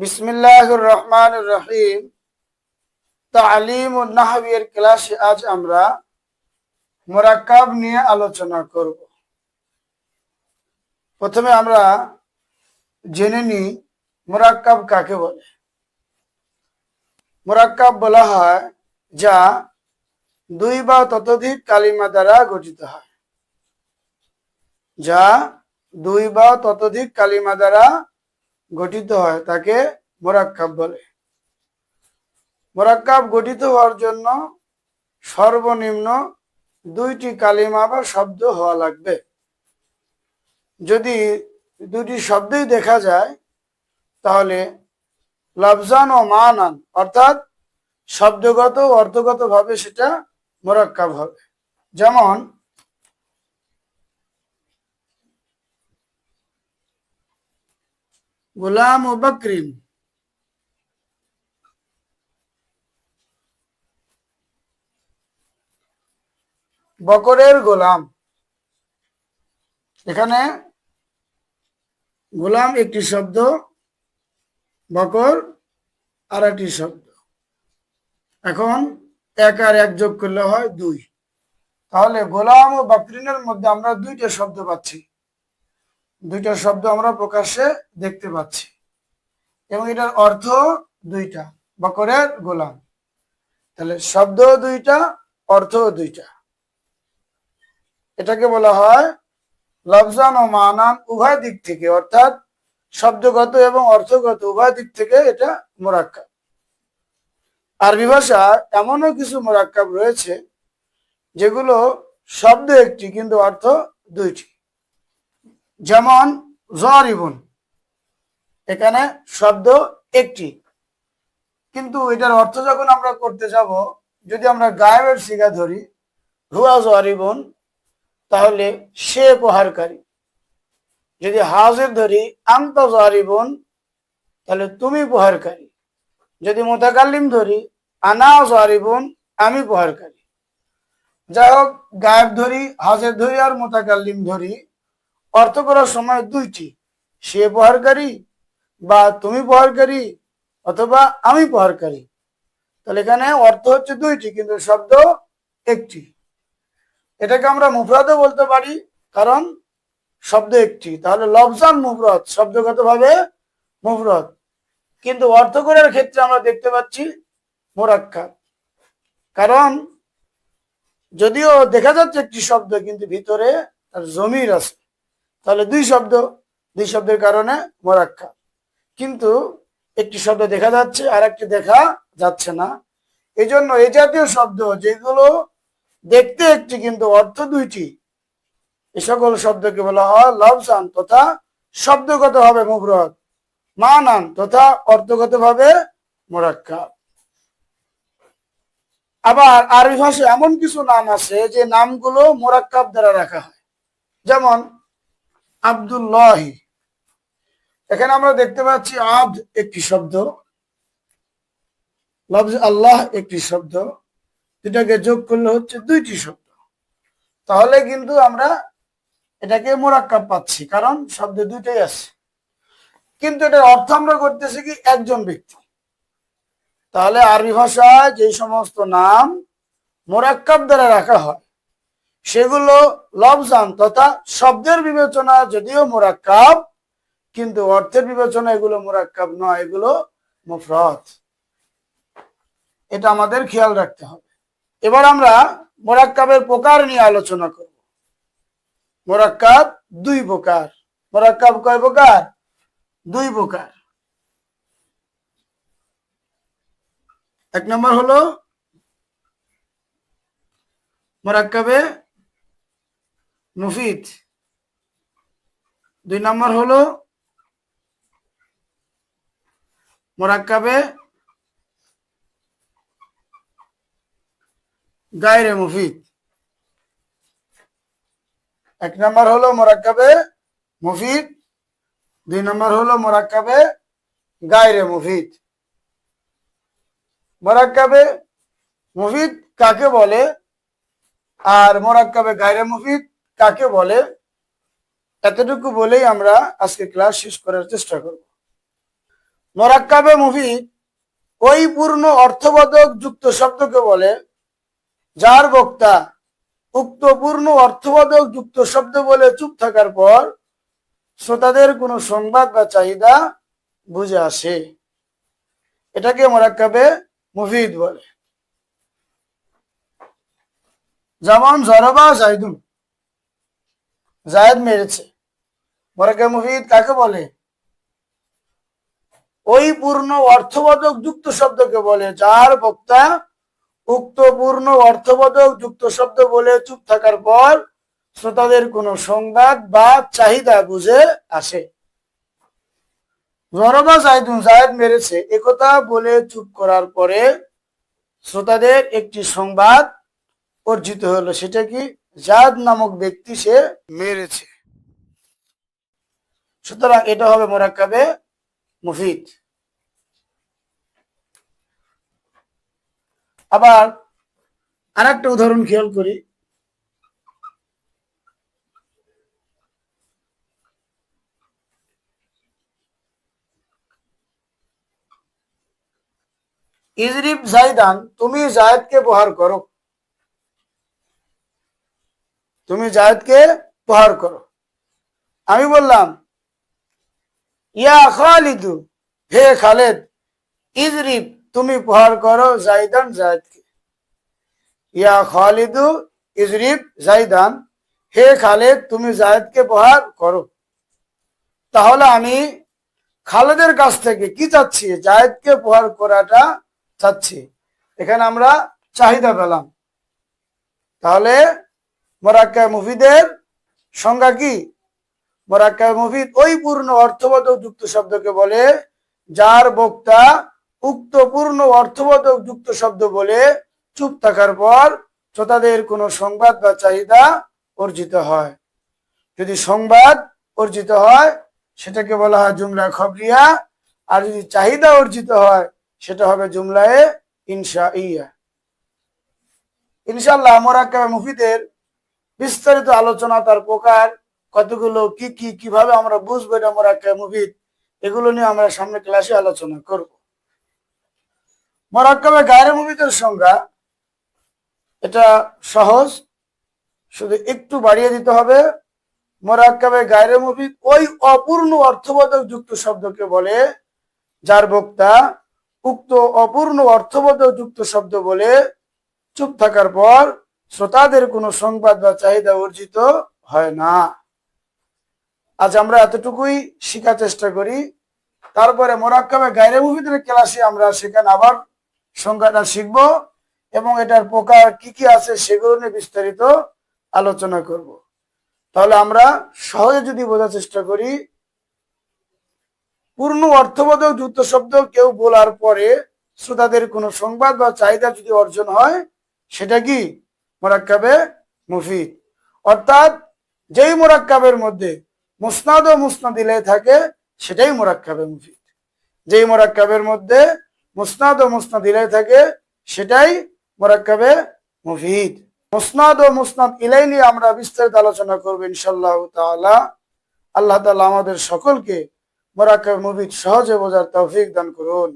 বিসমিল্লাহির রহমানির রহিম। তালিম নাহবিয়ের ক্লাসে আজ আমরা মোরাক্কাব নিয়ে আলোচনা করব। প্রথমে আমরা জেনে নিই মোরাক্কাব কাকে বলে। মোরাক্কাব বলা হয় যা দুই বা ততোধিক কালিমা দ্বারা গঠিত হয়। যা দুই বা ততোধিক কালিমা দ্বারা গঠিত হয়, তাকে মোরাক্কাব বলে। মোরাক্কাব গঠিত হওয়ার জন্য সর্বনিম্ন দুইটি কালিমা বা শব্দ হওয়া লাগবে। যদি দুটি শব্দই দেখা যায়, তাহলে লফজান ও মানান, অর্থাৎ শব্দগত ও অর্থগত ভাবে সেটা মোরাক্কাব হবে। যেমন গোলাম ও বকরিন বকরের গোলাম। এখানে গোলাম একটি শব্দ, বকর আর একটি শব্দ। এখন এক আর এক যোগ করলে হয় দুই। তাহলে গোলাম ও বকরিনের মধ্যে আমরা দুইটা শব্দ পাচ্ছি। দুইটা শব্দ আমরা প্রকাশ্যে দেখতে পাচ্ছি। এবং এটার অর্থ দুইটা, বকরের গোলাম। তাহলে শব্দ দুইটা অর্থ দুইটা। এটাকে বলা হয় লফজান ও মানান উভয় দিক থেকে, অর্থাৎ শব্দগত এবং অর্থগত উভয় দিক থেকে এটা মোরাক্কাব। আরবি ভাষা এমনও কিছু মোরাক্কাব রয়েছে, যেগুলো শব্দ একটি কিন্তু অর্থ দুইটি। যেমন জরিবুন, এখানে শব্দ একটি। কিন্তু এটার অর্থ যখন আমরা করতে যাব, যদি আমরা গায়েবের শিগা ধরি, হুয়া জরিবুন, তাহলে সে প্রহারকারী যদি হাজের ধরি, আন্ত জরিবুন, তাহলে তুমি প্রহারকারী যদি মোতাকাল্লিম ধরি, আনা জরিবুন, আমি প্রহারকারী যাই হোক, গায়েব ধরি, হাজের ধরি আর মোতাকাল্লিম ধরি অর্থ করার সময় দুইটি। সে প্রহারকারী বা তুমি প্রহারকারী অথবা আমি প্রহারকারী তাহলে এখানে অর্থ হচ্ছে দুইটি, কিন্তু শব্দ একটি। এটাকে আমরা মুফরাদও বলতে পারি, কারণ শব্দ একটি। তাহলে লবজান মুফরত শব্দগত ভাবে মুফরত কিন্তু অর্থ করার ক্ষেত্রে আমরা দেখতে পাচ্ছি মোরাক্কাব। কারণ যদিও দেখা যাচ্ছে একটি শব্দ, কিন্তু ভিতরে তার জমির আছে। তাহলে দুই শব্দ, দুই শব্দের কারণে মোরাক্কাব কিন্তু একটি শব্দ দেখা যাচ্ছে আর একটি দেখা যাচ্ছে না। এই জন্য এই জাতীয় শব্দ যেগুলো দেখতে একটি কিন্তু অর্থ দুইটি। এ সকল শব্দকে বলা হয় লবসান তথা শব্দগত ভাবে মুফরত মানান তথা অর্থগত ভাবে মোরাক্কাব আবার আরবি ভাষায় এমন কিছু নাম আছে যে নামগুলো মোরাক্কাব দ্বারা রাখা হয়। যেমন আব্দুল্লাহি। এখানে আমরা দেখতে পাচ্ছি আব্দ একটি শব্দ লফজ আল্লাহ একটি শব্দ দুটাকে যোগ করলে হচ্ছে দুইটি শব্দ। তাহলে কিন্তু আমরা এটাকে মোরাক্কাব পাচ্ছি, কারণ শব্দ দুইটাই আছে। কিন্তু এটার অর্থ আমরা করতেছি কি একজন ব্যক্তি। তাহলে আরবি ভাষায় যে সমস্ত নাম মোরাক্কাব দ্বারা রাখা হয় সেগুলো লবজান তথা শব্দের বিবেচনা যদিও মোরাক্কাব, কিন্তু অর্থের বিবেচনা এগুলো মোরাক্কাব নয়, এগুলো মুফরত এটা আমাদের খেয়াল রাখতে হবে। এবার আমরা মোরাক্কাবের প্রকার নিয়ে আলোচনা করব। মোরাক্কাব দুই প্রকার। মোরাক্কাব কয় প্রকার? দুই প্রকার। এক নম্বর হলো মোরাক্কাবে মুফিদ, দুই নম্বর হলো মোরাক্কাবে গায়রে মুফিদ। এক নম্বর হলো মোরাক্কাবে মুফিদ, দুই নম্বর হলো মোরাক্কাবে গায়রে মুফিদ। মোরাক্কাবে মুফিদ কাকে বলে? আর মোরাক্কাবে গায়রে মুফিদ কাকে বলে? এতটুকু বলেই আমরা আজকে ক্লাস শেষ করার চেষ্টা করব। মোরাক্কাবে মুফিদ ওই পূর্ণ অর্থবোধক যুক্ত শব্দকে বলে, যার বক্তা উক্ত পূর্ণ অর্থবোধক যুক্ত শব্দ বলে চুপ থাকার পর শ্রোতাদের কোনো সংবাদ বা চাহিদা বুঝে আসে। এটাকে মোরাক্কাবে মুফিদ বলে। যেমন জরবা জাইদুন। জায়দ মেরেছে। মোরাক্কাবে মুফিদ কাকে বলে? ওই পূর্ণ অর্থবোধক যুক্ত শব্দকে বলে, যার বক্তা উক্ত পূর্ণ অর্থবোধক যুক্ত শব্দ বলে চুপ থাকার পর শ্রোতাদের কোনো সংবাদ বা চাহিদা বুঝে আসে। মেরেছে। একথা বলে চুপ করার পরে শ্রোতাদের একটি সংবাদ অর্জিত হলো। সেটা কি? জাদ নামক ব্যক্তি সে মেরেছে। সুতরাং এটা হবে মোরাক্কাবে মুফিদ। আবার আর একটা উদাহরণ খেয়াল করি। ইজরিব জাইদান, তুমি জায়দকে প্রহার করো। তুমি জায়দকে প্রহার করো। আমি বললাম, ইয়া খালিদু, হে খালেদ ইজরিব তুমি প্রহার করো জাইদান জায়দকে। ইয়া খালিদু ইজরিব জাইদান, হে খালেদ, তুমি জায়দকে প্রহার করো। তাহলে আমি খালেদের কাছ থেকে কি চাচ্ছি? জায়দকে প্রহার করাটা চাচ্ছি। এখানে আমরা চাহিদা পেলাম। তাহলে মোরাক্কা মুফিদের সংজ্ঞা কি? মোরাক্কা মুফিদ ওই পূর্ণ অর্থবোধক যুক্ত শব্দকে বলে, যার বক্তা উক্ত পূর্ণ অর্থবোধক যুক্ত শব্দ বলে চুপ থাকার পর শ্রোতাদের কোনো সংবাদ বা চাহিদা অর্জিত হয়। যদি সংবাদ অর্জিত হয়, সেটাকে বলা হয় জুমলা খবরিয়া, আর যদি চাহিদা অর্জিত হয়, সেটা হবে জুমলায় ইনশা ইয়া ইনশাল্লাহ মোরাক্কাবে মুফিদের বিস্তারিত আলোচনা তার প্রকার, কতগুলো, কি কি, কীভাবে আমরা বুঝব এটা মোরাক্কাবে মুফিদ এগুলো নিয়ে আমরা সামনে ক্লাসে আলোচনা করব। মোরাক্কাবে গায়ের মুভিদের সংজ্ঞা, এটা সহজ, শুধু একটু বাড়িয়ে দিতে হবে। মোরাক্কাবে গায়রে মুফিদ ওই অপূর্ণ অর্থবোধক যুক্ত শব্দকে বলে, যার বক্তা উক্ত অপূর্ণ অর্থবোধক যুক্ত শব্দ বলে, চুপ থাকার পর শ্রোতাদের কোনো সংবাদ বা চাহিদা অর্জিত হয় না। আজ আমরা এতটুকুই শেখার চেষ্টা করি। তারপরে মোরাক্কাবে গায়রে মুফিদের ক্লাসে আমরা সেখানে আবার সংজ্ঞাটা শিখব এবং এটার প্রকার কি কি আছে সেগুলো নিয়ে বিস্তারিত আলোচনা করব। তাহলে আমরা সহজে যদি বোঝার চেষ্টা করি, পূর্ণ অর্থবোধক যুক্ত শব্দ কেউ বলার পরে শ্রোতাদের কোনো সংবাদ বা চাহিদা যদি অর্জন হয়, সেটা কি? মোরাক্কাবে মুফিদ। অর্থাৎ যেই মোরাক্কাবের মধ্যে মুসনাদ ও মুসনাদ ইলাই থাকে, সেটাই মোরাক্কাবে মুফিদ। যেই মোরাক্কাবের মধ্যে মুসনাদ ও মুসনাদ ইলাই থাকে, সেটাই মোরাক্কাবে মুফিদ। মুসনাদ ও মুসনাদ ইলাই নিয়ে আমরা বিস্তারিত আলোচনা করব ইনশাল্লাহ তাআলা। আল্লাহ তাআলা আমাদের সকলকে মোরাক্কাবে মুফিদ সহজে বোঝার তৌফিক দান করুন।